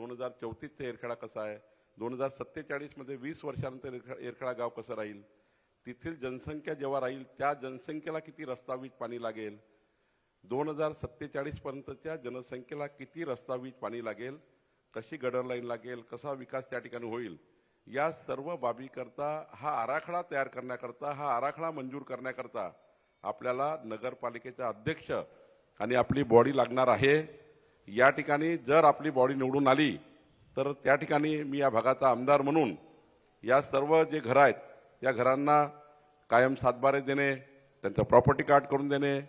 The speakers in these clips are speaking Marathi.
दोन हजार चौतीसचा एरखेडा कसा आहे? दोन हजार सत्तेचाळीसमध्ये वीस वर्षानंतर एरख- एरखेडा गाव कसं राहील? तेथील जनसंख्या जेव्हा राहील त्या जनसंख्येला किती रस्ता वीज पाणी लागेल? दोन हजार सत्तेचाळीसपर्यंतच्या जनसंख्येला किती रस्ता वीज पाणी लागेल? कशी गडर लाईन लागेल? कसा विकास त्या ठिकाणी होईल? या सर्व बाबीकरता हा आराखडा तयार करण्याकरता हा आराखडा मंजूर करण्याकरता आपल्याला नगरपालिकेचा अध्यक्ष आणि आपली बॉडी लागणार आहे. या ठिकाणी जर आपली बॉडी निवडून आली तर त्या ठिकाणी मी या भागाचा आमदार म्हणून या सर्व जे घरं आहेत या घरांना कायम सातबारे देणे त्यांचं प्रॉपर्टी कार्ड करून देणे.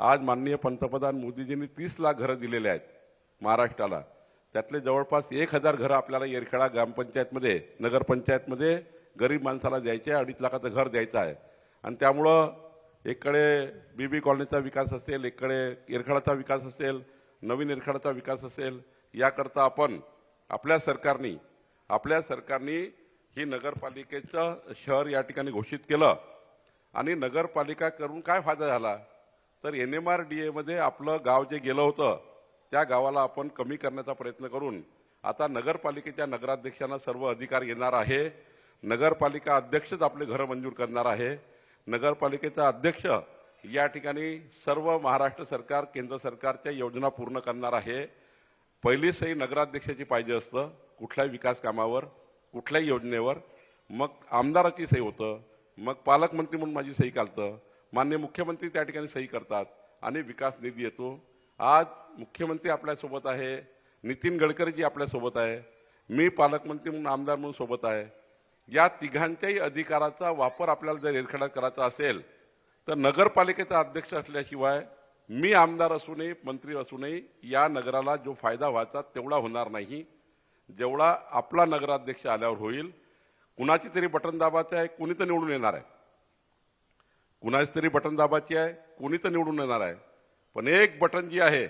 आज माननीय पंतप्रधान मोदीजींनी तीस लाख घरं दिलेले आहेत महाराष्ट्राला. त्यातले जवळपास एक हजार घरं आपल्याला येरखेडा ग्रामपंचायतमध्ये नगरपंचायतमध्ये गरीब माणसाला द्यायचे आहे अडीच लाखाचं घर द्यायचं आहे. आणि त्यामुळं एकडे बी बी कॉलनीचा विकास असेल एकडे येरखेडाचा विकास असेल नवीन निरखेडाचा विकास असेल याकरता आपण आपल्या सरकारनी आपल्या सरकारनी ही नगरपालिकेचं शहर या ठिकाणी घोषित केलं. आणि नगरपालिका करून काय फायदा झाला? तर एन एम आर डी एमध्ये आपलं गाव जे गेलं होतं त्या गावाला आपण कमी करण्याचा प्रयत्न करून आता नगरपालिकेच्या नगराध्यक्षांना सर्व अधिकार येणार आहे. नगरपालिका अध्यक्षच आपले घरं मंजूर करणार आहे. नगरपालिकेचा अध्यक्ष या ठिकाणी सर्व महाराष्ट्र सरकार केंद्र सरकारच्या योजना पूर्ण करणार आहे. पहिली सही नगराध्यक्षाची पाहिजे असतं कुठल्याही विकास कामावर कुठल्याही योजनेवर. मग आमदाराची सही होतं मग पालकमंत्री म्हणून माझी सही घालतं मान्य मुख्यमंत्री त्या ठिकाणी सही करतात आणि विकास निधी येतो. आज मुख्यमंत्री आपल्यासोबत आहे नितीन गडकरीजी आपल्यासोबत आहे मी पालकमंत्री म्हणून आमदार म्हणून सोबत आहे. या तिघांच्याही अधिकाराचा वापर आपल्याला जर एरखडा करायचा असेल तर नगरपालिकेचा अध्यक्ष असल्याशिवाय मी आमदार असूनही मंत्री असूनही या नगराला जो फायदा व्हायचा तेवढा होणार नाही. जेवढा आपला नगराध्यक्ष आल्यावर होईल कुणाची तरी बटन दाबाचं आहे कुणी तर निवडून येणार आहे. कुणाची तरी बटन दाबाची आहे कुणी तर निवडून येणार आहे. पण एक बटन जी आहे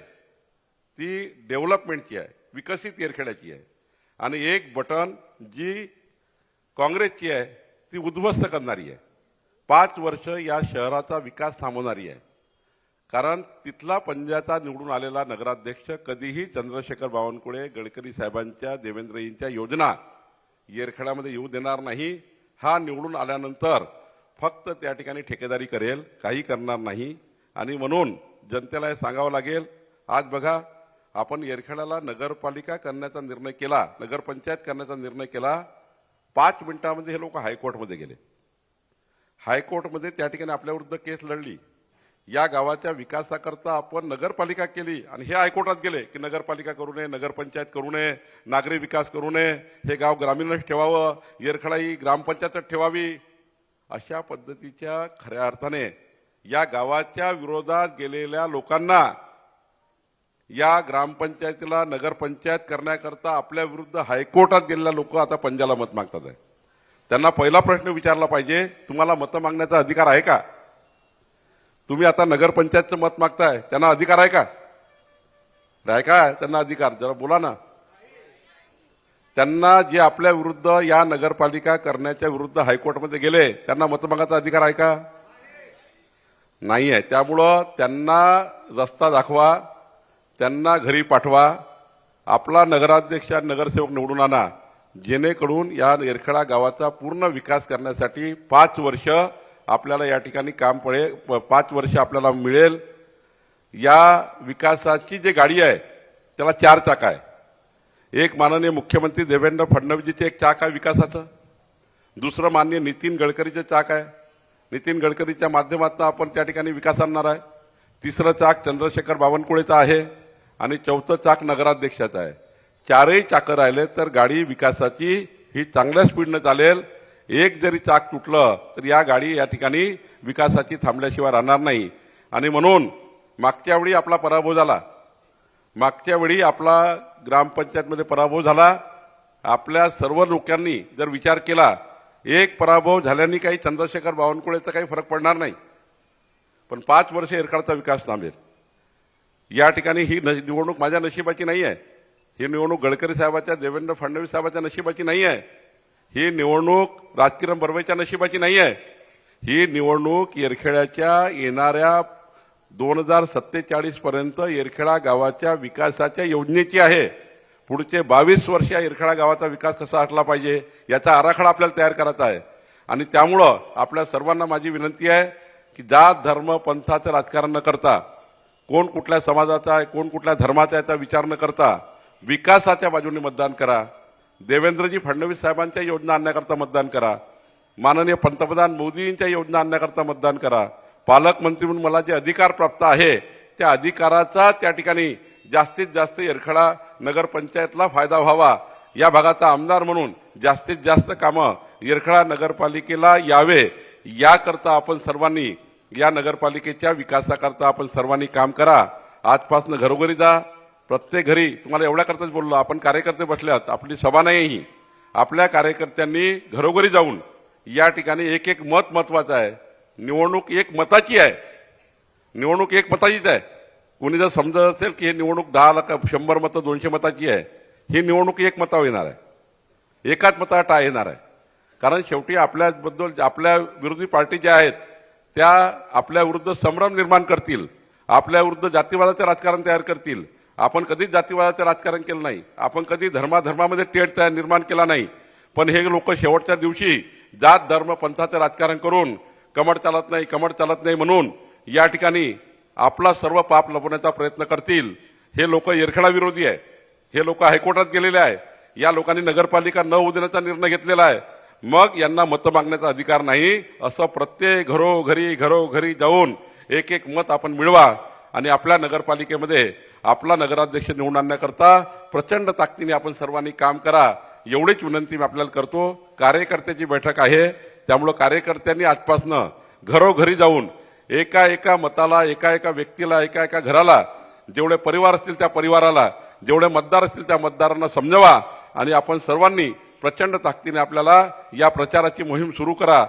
ती डेव्हलपमेंटची आहे विकसित येरखेड्याची आहे. आणि एक बटन जी काँग्रेसची आहे ती उद्ध्वस्त करणारी आहे. पाच वर्ष या शहराचा विकास थांबवणारी आहे. कारण तिथला पंजाचा निवडून आलेला नगराध्यक्ष कधीही चंद्रशेखर बावनकुळे गडकरी साहेबांच्या देवेंद्रजींच्या योजना येरखेडामध्ये येऊ देणार नाही. हा निवडून आल्यानंतर फक्त त्या ठिकाणी ठेकेदारी करेल काही करणार नाही. आणि म्हणून जनतेला हे सांगावं लागेल आज बघा आपण येरखेडाला नगरपालिका करण्याचा निर्णय केला नगरपंचायत करण्याचा निर्णय केला पाच मिनिटामध्ये हे लोक हायकोर्टमध्ये गेले. हायकोर्टमध्ये त्या ठिकाणी आपल्याविरुद्ध केस लढली. या गावाच्या विकासाकरता आपण नगरपालिका केली आणि हे हायकोर्टात गेले की नगरपालिका करू नये नगरपंचायत करू नये नागरी विकास करू नये हे गाव ग्रामीणच ठेवावं येरखडाई ग्रामपंचायतच ठेवावी. अशा पद्धतीच्या खऱ्या अर्थाने या गावाच्या विरोधात गेलेल्या लोकांना या ग्रामपंचायतीला नगरपंचायत करण्याकरता आपल्या विरुद्ध हायकोर्टात गेलेल्या लोक आता पंजाला मत मागतात आहे त्यांना पहिला प्रश्न विचारला पाहिजे तुम्हाला मतं मागण्याचा अधिकार आहे का? तुम्ही आता नगरपंचायतचं मत मागताय त्यांना अधिकार आहे का? आहे का? त्यांना अधिकार. जरा बोला ना. त्यांना जे आपल्या विरुद्ध या नगरपालिका करण्याच्या विरुद्ध हायकोर्टमध्ये गेले त्यांना मतमागाचा अधिकार आहे का? नाही आहे त्यामुळं त्यांना रस्ता दाखवा त्यांना घरी पाठवा आपला नगराध्यक्ष नगरसेवक निवडून आणा. जेणेकरून या येरखेडा गावाचा पूर्ण विकास करण्यासाठी पाच वर्ष आपल्याला या ठिकाणी काम पडे प- पाच वर्ष आपल्याला मिळेल. या विकासाची जी गाडी आहे त्याला चार चाक आहे. एक माननीय मुख्यमंत्री देवेंद्र फडणवीसजीचे एक चाक आहे विकासाचं. दुसरं माननीय नितीन गडकरीचं चाक आहे. नितीन गडकरीच्या माध्यमातून आपण त्या ठिकाणी विकास आणणार आहे. तिसरं चाक चंद्रशेखर बावनकुळेचं आहे आणि चौथं चाक नगराध्यक्षाचं आहे. चारही चाकं राहिले तर गाडी विकासाची ही चांगल्या स्पीडनं चालेल. एक जरी चाक तुटलं तर या गाडी या ठिकाणी विकासाची थांबल्याशिवाय राहणार नाही. आणि म्हणून मागच्या वेळी आपला पराभव झाला. मागच्या वेळी आपला ग्रामपंचायतमध्ये पराभव झाला. आपल्या सर्व लोकांनी जर विचार केला एक पराभव झाल्याने काही चंद्रशेखर बावनकुळेचा काही फरक पडणार नाही. पण पाच वर्ष एरकाळचा विकास थांबेल. या ठिकाणी ही न- निवडणूक माझ्या नशिबाची नाही आहे ही निवडणूक गडकरी साहेबाच्या देवेंद्र फडणवीस साहेबाच्या नशिबाची नाही आहे ही निवडणूक राजकिरण बर्वेच्या नशिबाची नाही आहे ही निवडणूक येरखेड्याच्या येणाऱ्या दोन हजार सत्तेचाळीस पर्यंत येरखेडा गावाच्या विकासाच्या योजनेची आहे. पुढचे बावीस वर्ष या येरखेडा गावाचा विकास कसा असला पाहिजे याचा आराखडा आपल्याला तयार करायचा आहे. आणि त्यामुळं आपल्या सर्वांना माझी विनंती आहे की जात धर्म पंथाचं राजकारण न करता कोण कुठल्या समाजाचा आहे कोण कुठल्या धर्माचा याचा विचार न करता विकासाच्या बाजूने मतदान करा. देवेंद्रजी फडणवीस साहेबांच्या योजना आणण्याकरता मतदान करा. माननीय पंतप्रधान मोदींच्या योजना आणण्याकरता मतदान करा. पालकमंत्री म्हणून मला जे अधिकार प्राप्त आहे त्या अधिकाराचा त्या ठिकाणी जास्तीत जास्त येरखडा नगरपंचायतला फायदा व्हावा. या भागाचा आमदार म्हणून जास्तीत जास्त कामं येरखडा नगरपालिकेला यावे. याकरता आपण सर्वांनी या नगरपालिकेच्या विकासाकरता आपण सर्वांनी काम करा. आजपासून घरोघरी जा. प्रत्येक घरी तुम्हाला एवढ्या करताच बोललो आपण कार्यकर्ते बसल्यात आपली सभा नाही ही. आपल्या कार्यकर्त्यांनी घरोघरी जाऊन या ठिकाणी एक एक मत महत्वाचं आहे. निवडणूक एक मताची आहे. निवडणूक एक मताचीच आहे. कोणी जर समजत असेल की हे निवडणूक दहा लाख शंभर मतं दोनशे मताची आहे ही निवडणूक एक मतावर येणार आहे. एकाच मता टाळ येणार आहे. कारण शेवटी आपल्याबद्दल आपल्या विरोधी पार्टी ज्या आहेत त्या आपल्या विरुद्ध संभ्रम निर्माण करतील. आपल्या विरुद्ध जातीवादाचं राजकारण तयार करतील. आपण कधीच जातीवादाचं राजकारण केलं नाही. आपण कधी धर्माधर्मामध्ये टेट तयार निर्माण केला नाही. पण हे लोक शेवटच्या दिवशी जात धर्म पंथाचं राजकारण करून कमड चालत नाही कमड चालत नाही म्हणून या ठिकाणी आपला सर्व पाप लपवण्याचा प्रयत्न करतील. हे लोक येरखेडा विरोधी आहे. हे लोक हायकोर्टात गेलेले आहे. या लोकांनी नगरपालिका न होऊ देण्याचा निर्णय घेतलेला आहे. मग यांना मतं मागण्याचा अधिकार नाही असं प्रत्येक घरोघरी घरोघरी जाऊन एक एक मत आपण मिळवा आणि आपल्या नगरपालिकेमध्ये आपला नगराध्यक्ष निवडून आणण्याकरता प्रचंड ताकदीने आपण सर्वांनी काम करा एवढीच विनंती मी आपल्याला करतो. कार्यकर्त्याची बैठक आहे त्यामुळं कार्यकर्त्यांनी आजपासनं घरोघरी जाऊन एका एका मताला एका एका व्यक्तीला एका एका घराला जेवढे परिवार असतील त्या परिवाराला जेवढे मतदार असतील त्या मतदारांना समजवा आणि आपण सर्वांनी प्रचंड ताकदीने आपल्याला या प्रचाराची मोहीम सुरू करा.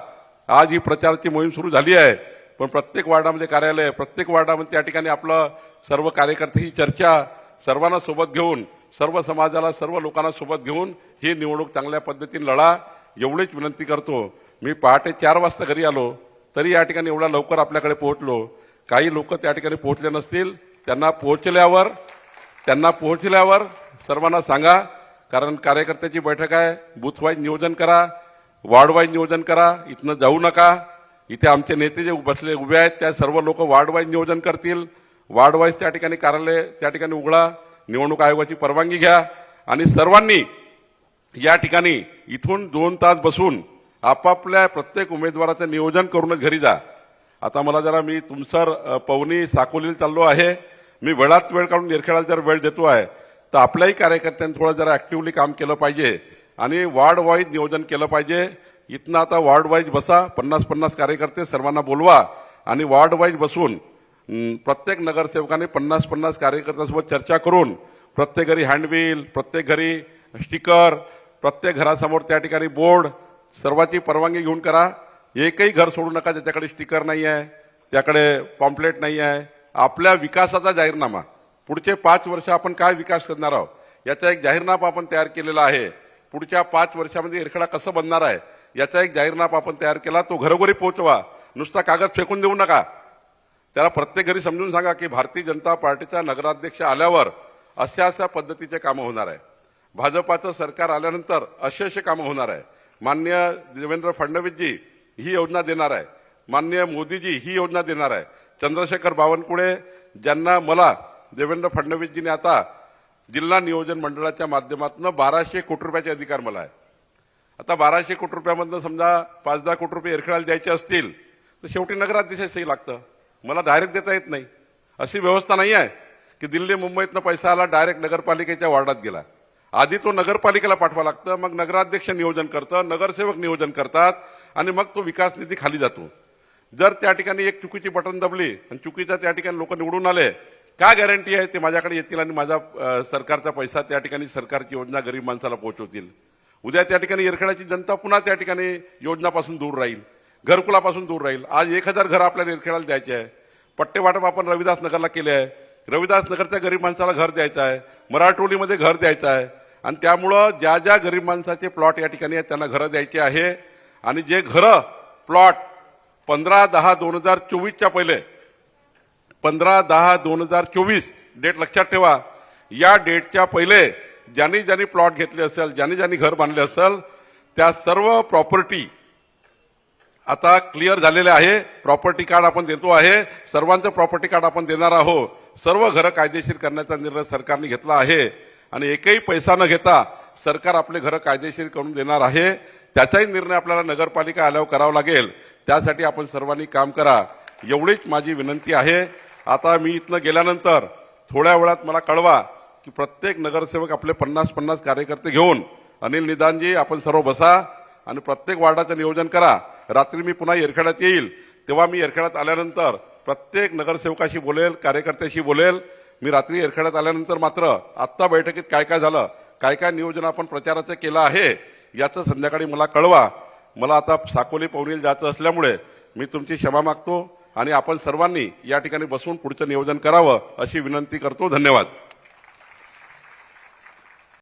आज ही प्रचाराची मोहीम सुरू झाली आहे पण प्रत्येक वार्डामध्ये कार्यालय आहे प्रत्येक वार्डामध्ये त्या ठिकाणी आपलं सर्व कार्यकर्त्यांची चर्चा सर्वांना सोबत घेऊन सर्व समाजाला सर्व लोकांना सोबत घेऊन ही निवडणूक चांगल्या पद्धतीने लढा एवढीच विनंती करतो. मी पहाटे चार वाजता घरी आलो तरी या ठिकाणी एवढ्या लवकर आपल्याकडे पोहोचलो. काही लोक त्या ठिकाणी पोहोचले नसतील त्यांना पोहोचल्यावर त्यांना पोहोचल्यावर सर्वांना सांगा कारण कार्यकर्त्याची बैठक आहे बूथवाईज नियोजन करा वार्डवाईज नियोजन करा इथनं जाऊ नका. इथे आमचे नेते जे बसले उभे आहेत त्या सर्व लोक वार्डवाईज नियोजन करतील. वार्ड वाईज त्या ठिकाणी कार्यालय त्या ठिकाणी उघडा निवडणूक आयोगाची परवानगी घ्या. आणि सर्वांनी या ठिकाणी इथून दोन तास बसून आपापल्या प्रत्येक उमेदवाराचं नियोजन करूनच घरी जा. आता मला जरा मी तुमसर पवनी साकोलीला चाललो आहे. मी वेळात वेळ काढून निरखेळाला जर वेळ देतो आहे तर आपल्याही कार्यकर्त्यांनी थोडं जरा ऍक्टिव्हली काम केलं पाहिजे आणि वार्ड वाईज नियोजन केलं पाहिजे. इथनं आता वार्ड वाईज बसा पन्नास पन्नास कार्यकर्ते सर्वांना बोलवा आणि वार्ड वाईज बसून प्रत्येक नगरसेवकाने पन्नास पन्नास कार्यकर्त्यांसोबत चर्चा करून प्रत्येक घरी हँडविल प्रत्येक घरी स्टिकर प्रत्येक घरासमोर त्या ठिकाणी बोर्ड सर्वाची परवानगी घेऊन करा. एकही घर सोडू नका ज्याच्याकडे स्टिकर नाही आहे त्याकडे पॉम्पलेट नाही आहे आपल्या विकासाचा जाहीरनामा. पुढचे पाच वर्ष आपण काय विकास करणार आहोत? याचा एक जाहीरनामा आपण तयार केलेला आहे. पुढच्या पाच वर्षामध्ये इरखेडा कसं बनणार आहे? याचा एक जाहीरनामा आपण तयार केला तो घरोघरी पोहोचवा. नुसता कागद फेकून देऊ नका. त्याला प्रत्येक घरी समजून सांगा की भारतीय जनता पार्टीचा नगराध्यक्ष आल्यावर अशा अशा पद्धतीचे कामं होणार आहे. भाजपाचं सरकार आल्यानंतर असे असे कामं होणार आहे. मान्य देवेंद्र फडणवीसजी ही योजना देणार आहे. मान्य मोदीजी ही योजना देणार आहे. चंद्रशेखर बावनकुळे ज्यांना मला देवेंद्र फडणवीसजीने आता जिल्हा नियोजन मंडळाच्या माध्यमातून बाराशे कोटी रुपयाचे अधिकार मला आहे. आता बाराशे कोटी रुपयामधनं समजा पाच दहा कोटी रुपये एरखेळाला द्यायचे असतील तर शेवटी नगराध्यक्ष सही लागतं. मला डायरेक्ट देता येत नाही. अशी व्यवस्था नाही आहे की दिल्ली मुंबईतनं पैसा आला डायरेक्ट नगरपालिकेच्या वॉर्डात गेला. आधी तो नगरपालिकेला पाठवा लागतं मग नगराध्यक्ष नियोजन करतं नगरसेवक नियोजन करतात आणि मग तो विकास निधी खाली जातो. जर त्या ठिकाणी एक चुकीची बटन दबली आणि चुकीचा त्या ठिकाणी लोक निवडून आले काय गॅरंटी आहे ते माझ्याकडे येतील आणि माझा सरकारचा पैसा त्या ठिकाणी सरकारची योजना गरीब माणसाला पोहोचवतील? उद्या त्या ठिकाणी येरखेडाची जनता पुन्हा त्या ठिकाणी योजनापासून दूर राहील. घरकुलापासून दूर राहील. आज एक हजार घरं आपल्या निरखेडाला द्यायचे आहे. पट्टे वाटप आपण रविदास नगरला केले आहे. रविदास नगरच्या गरीब माणसाला घर द्यायचं आहे. मराठोलीमध्ये घर द्यायचं आहे. आणि त्यामुळं ज्या ज्या गरीब माणसाचे प्लॉट या ठिकाणी आहेत त्यांना घरं द्यायची आहे. आणि जे घरं प्लॉट पंधरा दहा दोन हजार चोवीसच्या पहिले पंधरा दहा दोन हजार चोवीस डेट लक्षात ठेवा. या डेटच्या पहिले ज्यांनी ज्यांनी प्लॉट घेतले असेल ज्यांनी ज्यांनी घर बांधले असेल त्या सर्व प्रॉपर्टी आता क्लिअर झालेले आहे. प्रॉपर्टी कार्ड आपण देतो आहे. सर्वांचं प्रॉपर्टी कार्ड आपण देणार आहोत. सर्व घरं कायदेशीर करण्याचा निर्णय सरकारने घेतला आहे. आणि एकही पैसा न घेता सरकार आपले घरं कायदेशीर करून देणार आहे. त्याचाही निर्णय आपल्याला नगरपालिका आल्यावर करावा लागेल. त्यासाठी आपण सर्वांनी काम करा. एवढीच माझी विनंती आहे. आता मी इथनं गेल्यानंतर थोड्या वेळात मला कळवा की प्रत्येक नगरसेवक आपले पन्नास पन्नास कार्यकर्ते घेऊन अनिल निदानजी आपण सर्व बसा आणि प्रत्येक वार्डाचं नियोजन करा. रात्री मी पुन्हा येरखेड्यात येईल. तेव्हा मी येरखेड्यात आल्यानंतर प्रत्येक नगरसेवकाशी बोलेल कार्यकर्त्याशी बोलेल. मी रात्री येरखेड्यात आल्यानंतर मात्र आत्ता बैठकीत काय काय झालं काय काय नियोजन आपण प्रचाराचं केलं आहे याचं संध्याकाळी मला कळवा. मला आता साकोली पवनील जायचं असल्यामुळे मी तुमची क्षमा मागतो आणि आपण सर्वांनी या ठिकाणी बसून पुढचं नियोजन करावं अशी विनंती करतो. धन्यवाद.